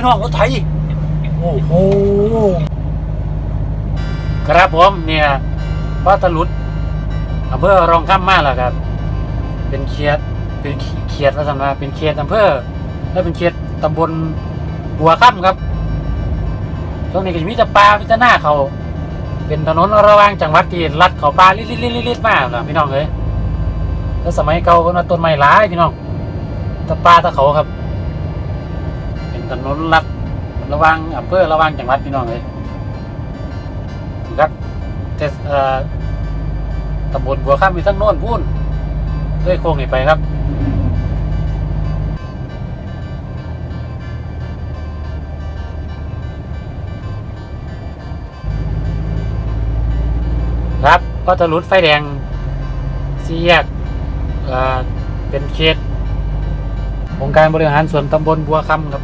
พี่น้องรถไถโอ้โหครับผมเนี่ยว่าตลุดอำเภอรองข้ามมาแล้วครับ เป็นเขียดเป็นเขียดว่าสันว่าเป็นเขียดอำเภอและเป็นเขียดตำบลบัวค่ำครับตรงนี้ก็จะมีแต่ปลามีแต่หน้าเขาเป็นถนนระหว่างจังหวัดที่ลัดเขาปลาลิดลิดลิดลิดมากนะพี่น้องเอ้ยแล้วสมัยเก่าก็มาต้นไม้หลายพี่น้องตะปลาตะเขาครับ ถนนลัดระว่างอำเภอระว่างจังหวัดพี่น้องเอ้ยครับเทศเอ่อตำบลบัวข้ามมีทั้งโน้นพูนเลื่อยโค้งนี่ไปครับครับก็จะรุดไฟแดงสี่แยกเอ่อเป็นเขตองค์การบริหารส่วนตำบลบัวคำครับ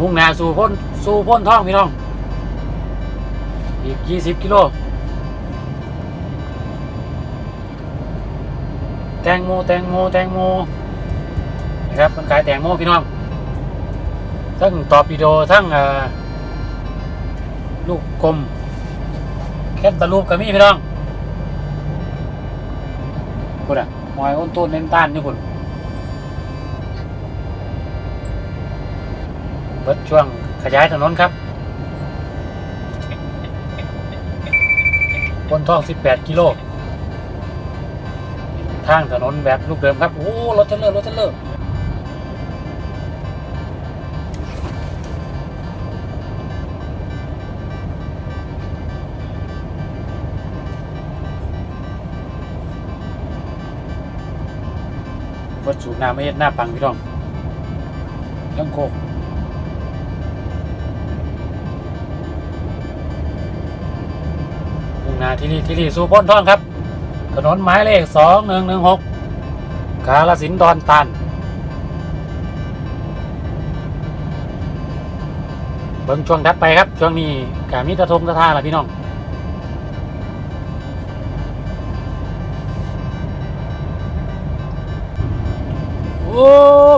มุ่งหน้าสู่พ้นสู่พ้นท่องพี่น้อง อีกยี่สิบกิโล แตงโม แตงโม แตงโม นะครับมันขายแตงโมพี่น้อง ทั้งตอร์ปิโด ทั้งลูกกลม แคตตาลูปก็มีพี่น้องคุณอะหอยอ้นต้นเน้นต้านนี่คุณ ดช่วงขยายถนนครับบนท้อง18 กิโล ทางถนนแบบลูกเดิมครับ โอ้ รถเทรลเลอร์ รถเทรลเลอร์ รถสูบน้ำไม่เห็นหน้าปังพี่น้องยังโคก หน้าที่นี่ที่นี่สู่พ้นท่องครับ ถนนหมายเลขสองหนึ่งหนึ่งหกกาลสินดอนตัน เบิ่งช่วงถัดไปครับ ช่วงนี้กามีตะทงตะท่าละพี่น้องโอ้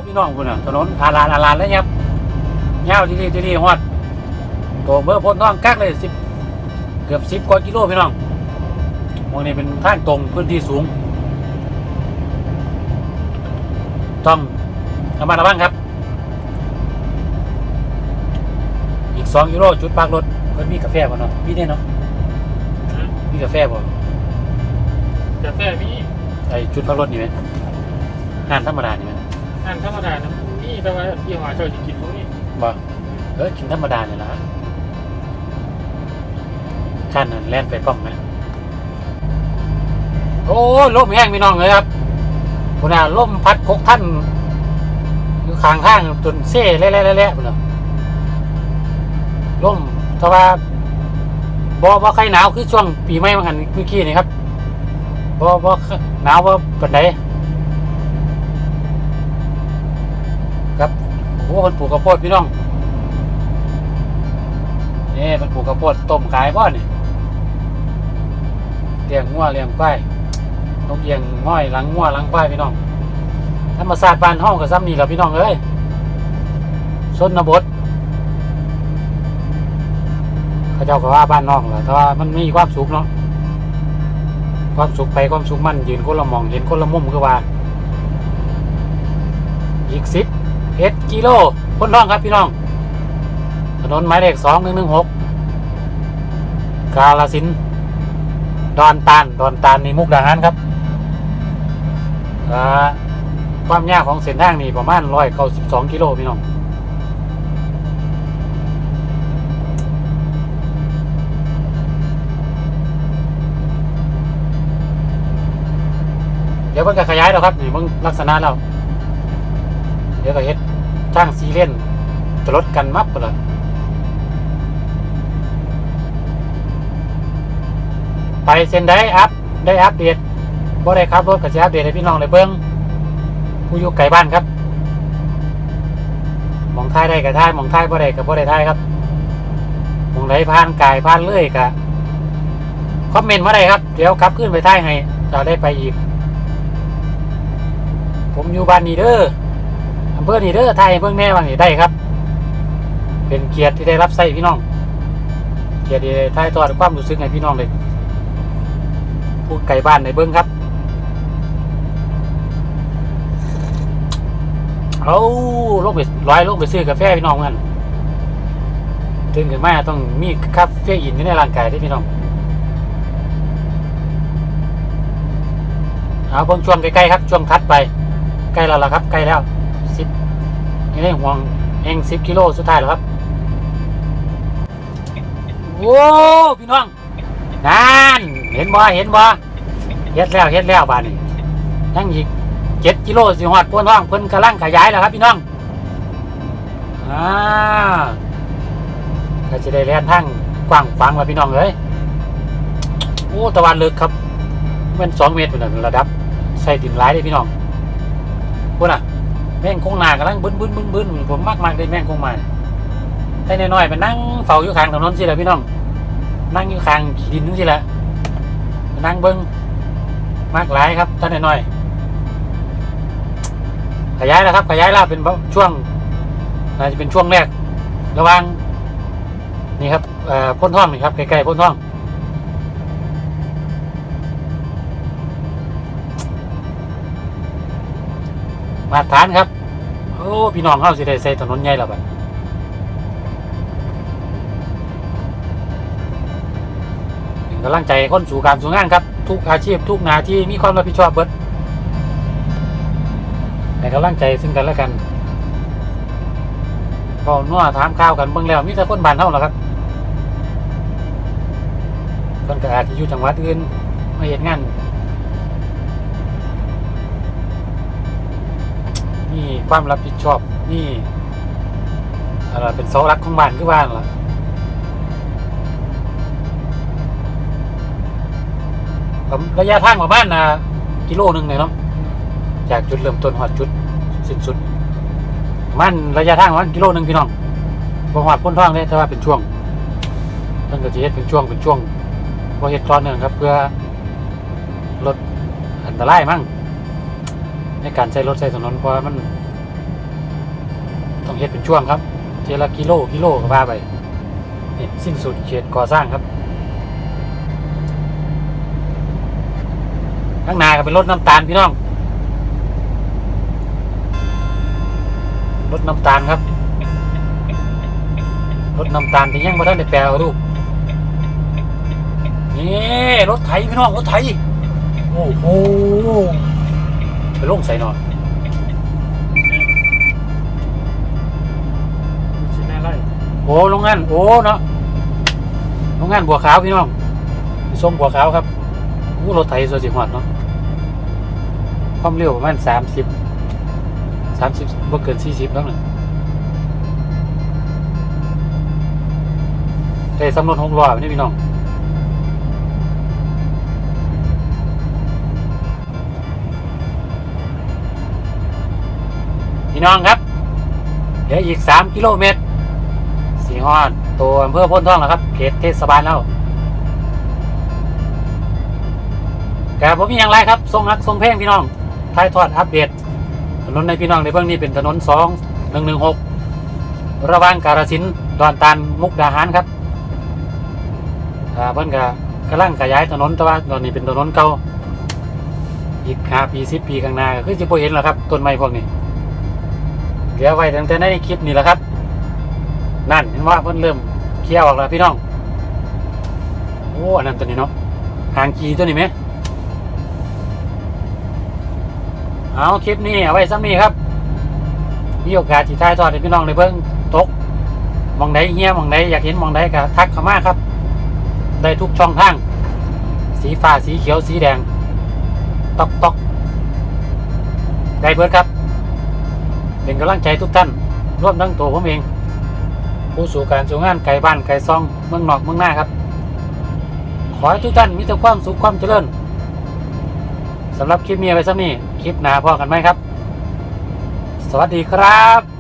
พี่น้องคุณอะถนนอาลานอาลานแล้วครับยาวที่นี่ที่นี่ฮอดตัวเบอร์พ้นท้องกักเลยสิบ กือบสิบกว่ากิโลพี่น้องมองนี่เป็นทางตรงพื้นที่สูง ต้องระมัดระวังครับ อีกสองกิโลจุดพักรถเพิ่นมีกาแฟบ่เนาะมีแน่เนาะมีกาแฟบ่กาแฟมีไอจุดพักรถนี่ไหมห้านธรรมดานี่ไหมอันธรรมดานะนี่แต่ว่ายี่ห้อเจ้าจะกินพวกนี้บ่เออกินธรรมดาเนี่ยละ ข้านนั้นแล่นไปป้อมไหมโอ้ยลมแห้งพี่น้องเลยครับคุณน่ะลมพัดกกท่านอยู่ข้างข้างจนเซ่เละๆๆๆพุ่นน่ะลมแต่ว่าบ่บ่ใครหนาวคือช่วงปีใหม่มาหันเมื่อกี้นี่ครับบ่บ่หนาวบ่าปานใดครับโอ้โหมันปลูกข้าวโพดพี่น้องนี่มันปลูกข้าวโพดต้มขายบ่นี่เลี้ยงงัวเลี้ยงควายนกเอียงง่อยหลังงัวหลังควายพี่น้องธรรมศาสตร์บ้านห้องกับซ้ำนี่แหละพี่น้องเอ้ยชนบทเขาเจ้าก็ว่าบ้านนอกแหละแต่ว่ามันมีความสุขเนาะความสุขไปความสุขมันยืนคนละมองเห็นคนละมุมคือว่า อีกสิบเอ็ดกิโลคนน้องครับพี่น้อง ถนนหมายเลขสองหนึ่งหนึ่งหกกาลสิน ดอนตาลดอนตาลนี่มุกดาหารครับความยาวของเส้นทางนี่ประมาณร้อยเก้าสิบสองกิโลพี่น้องเดี๋ยวมันก็ขยายแล้วครับนี่มึงลักษณะแล้วเดี๋ยวก็เฮ็ดช่างซีเลียนจะลดกันมับไปเลย ไปเซ็นได้อัพได้อัปเดตบ่ได้ครับรถก็จะอัปเดตให้พี่น้องเลยเบิ้งผู้อยู่ไกลบ้านครับมองท้ายได้กับท้ายมองท้ายบ่ได้กับบ่ได้ท้ายครับมองไหนผ่านกายผ่านเลื่อยกะคอมเมนต์มาได้ครับ เดี๋ยวกลับขึ้นไปท้ายให้จะได้ไปอีก ผมอยู่บ้านนีเดอร์อำเภอนีเดอร์ไทยเพิ่งแน่บางนี่ได้ครับ เป็นเกียรติที่ได้รับใส่พี่น้อง เกียรติที่ได้ถ่ายทอดความรู้สึกให้พี่น้องเลย ผู้ไก่บ้านในเบิ้งครับเอาลงไปร้อยลงไปซื้อกาแฟพี่น้องกันถึงขึ้นมาต้องมีคาเฟอีนอยู่ในร่างกายด้วยพี่น้องเอาเบิ่งช่วงใกล้ๆครับช่วงทัดไป ใกล้แล้วล่ะครับใกล้แล้วสิบนี่ได้ห่วงเองสิบกิโลสุดท้ายแล้วครับ โอ้พี่น้อง นั่นเห็นบ่เห็นบ่เฮ็ดแล้วเฮ็ดแล้วบ้านนี้ยังอีกเจ็ดกิโลสิฮอดพ้นท้องเพิ่นกำลังขยายแล้วครับพี่น้องอ่าก็จะได้แล่นทางกว้างขวางแล้วพี่น้องเอ้ยโอ้ตะวันลึกครับมันสองเมตรเป็นระดับ ใส่ดินหลายเลยพี่น้องพูดน่ะ แม่งคงหนากำลังบึ้นบึ้นบึ้นบึ้นผมมากมากเลยแม่งคงมาแต่น้อยๆไปนั่งเฝ้าอยู่ข้างถนนสิแหละพี่น้อง นั่งอยู่ข้างขี้ดินนึงสิละนั่งเบิ้งมากหลายครับท่านน้อยๆขยายแล้วครับ ขยายแล้วเป็นช่วงน่าจะเป็นช่วงแรก ระว่างนี่ครับเอ่อพ่นท่องนี่ครับใกล้ๆพ่นท่องมาตรฐานครับ โอ้ พี่น้องเข้าสิได้ใส่ถนนใหญ่แล้วบัด กำลังใจให้คนสู่การสู่งานครับ ทุกอาชีพทุกหนาที่มีความรับผิดชอบเบิดให้กำลังใจซึ่งกันและกันเบานัวถามข้าวกันเบิ่งแล้วมีแต่คนบ้านเท่าหรอครับคนก็อาจจะอยู่จังหวัดอื่นมาเห็นงานนี่ความรับผิดชอบนี่อะไรเป็นเสาหลักของบ้านคือบ้านล่ะผม ระยะทางของบ้านนะกิโลหนึ่งเลยเนาะจากจุดเริ่มต้นหอดจุดสิ้นสุดประมันระยะทางประมันกิโลหนึ่งพี่น้องบ่หอดพ้นท้องเลยแต่ว่าเป็นช่วงเพิ่นก็จะเฮ็ดเป็นช่วงเป็นช่วงบ่เฮ็ดตอนเนื่องครับ เพื่อลดอันตรายมั่งในการใช้รถใช้ถนนเพราะว่ามันต้องเฮ็ดเป็นช่วงครับเทละกิโลกิโลก็ว่าไปนี่สิ้นสุดเขตก่อสร้างครับ ข้างหน้าก็เป็นรถน้ำตาลพี่น้อง รถน้ำตาลครับ รถน้ำตาลที่ยังไม่ทันได้แปลรูปนี่รถไถพี่น้องรถไถโอ้โหไปลงใส่หน่อยชิแม่ไล่โอ้โรงงาน โอ้เนาะโรงงานบัวขาวพี่น้องไปส้มบัวขาวครับอู้รถไถสวยสิหอดเนาะ ความเร็วประมาณสามสิบสามสิบบ่เกินสี่สิบแล้วหนึ่งแต่สำรวจหกล้อนี่พี่น้องพี่น้องครับเหลืออีกสามกิโลเมตรสีฮอดตัวอำเภอพ้นท่องแล้วครับเขตเทศบาลแล้วแต่ผมมีอย่างไรครับทรงฮักทรงเพลงพี่น้อง ท้ายทอดอัปเดตถนนในพี่น้องในเบื้องนี้เป็นถนนสองหนึ่งหนึ่งหกระหว่างกาฬสินดอนตานมุกดาหารครับอ่าเพิ่นก็กำลังขยายถนนแต่ว่าตอนนี้เป็นถนนเก่าอีกห้าปีสิบปีข้างหน้าก็คือจะพอเห็นแล้วครับต้นไม้พวกนี้เดี๋ยวไว้ตั้งแต่ในคลิปนี้แหละครับ นั่นเห็นว่าเพิ่นเริ่มเคลียร์ออกแล้วพี่น้องโอ้อันนั้นตัวนี้เนาะหางกีตัวนี้ไหม เอาคลิปนี้เอาไว้ซ้ำนี้ครับมีโอกาสที่ท้ายทอดให้พี่น้องในเบิ้งตกมองใดเฮียมองใดอยากเห็นมองใดก็ทักเข้ามาครับ ได้ทุกช่องทาง สีฟ้าสีเขียวสีแดง ตอกตอกได้เบิร์ดครับ เป็นกำลังใจทุกท่านร่วมทั้งตัวผมเอง ผู้สู่การสู่งานไก่บ้านไก่ซองเมืองนอกเมืองหน้าครับ ขอให้ทุกท่านมีแต่ความสุขความเจริญสำหรับคลิปนี้เอาไว้สักนี้ คลิปหน้าพอกันไหมครับ สวัสดีครับ